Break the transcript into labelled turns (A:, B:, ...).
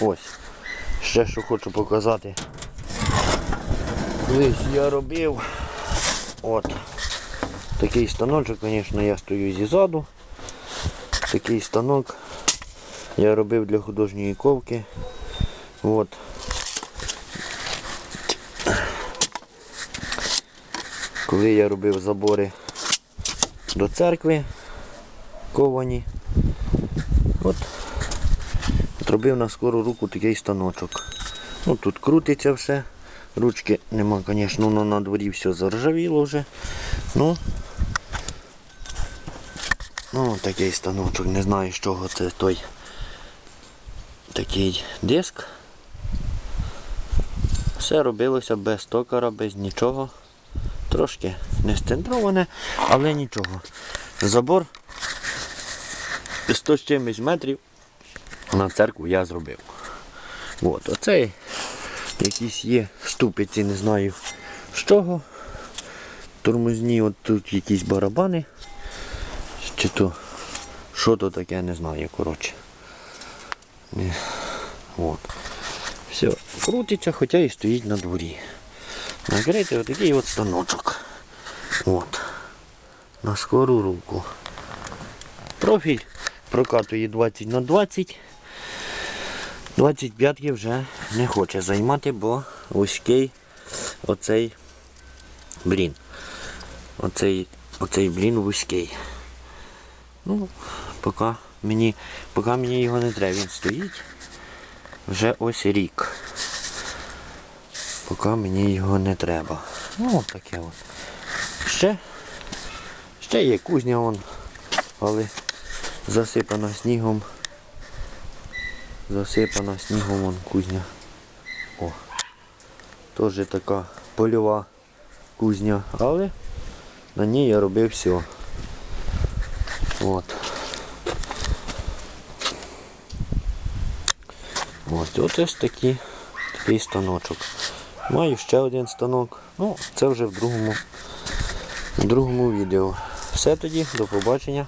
A: Ось. Ще що хочу показати. Колись я робив. От. Такий станочок, звісно, я стою зізаду. Такий станок я робив для художньої ковки. От. Коли я робив забори до церкви ковані. От, от робив на скору руку такий станочок. Ну тут крутиться все. Ручки нема, звісно, воно на дворі все заржавіло вже. Ну, ну такий станочок, не знаю з чого це той такий диск. Все робилося без токара, без нічого. Трошки не стендроване, але нічого. Забор 100 з чимось метрів на церкву я зробив. От, оцей якісь є ступиці, не знаю з чого. Тормозні, от тут якісь барабани. Чи то що то таке, не знаю, коротше. От. Все, крутиться, хоча і стоїть на дворі. Накрити отакий от станочок. От. На скору руку. Профіль прокатує 20 на 20. 25 вже не хоче займати, бо вузький оцей блін. Оцей, оцей блін вузький. Ну, поки мені, поки мені його не треба, він стоїть вже ось рік. Поки мені його не треба. Ну, от таке от. Ще, ще є кузня вон, але засипана снігом. Засипана снігом кузня. О. Теж така польова кузня, але на ній я робив все. От. От ось такі, такий станочок. Маю ще один станок. Ну, це вже в другому, в другому відео. Все тоді, до побачення.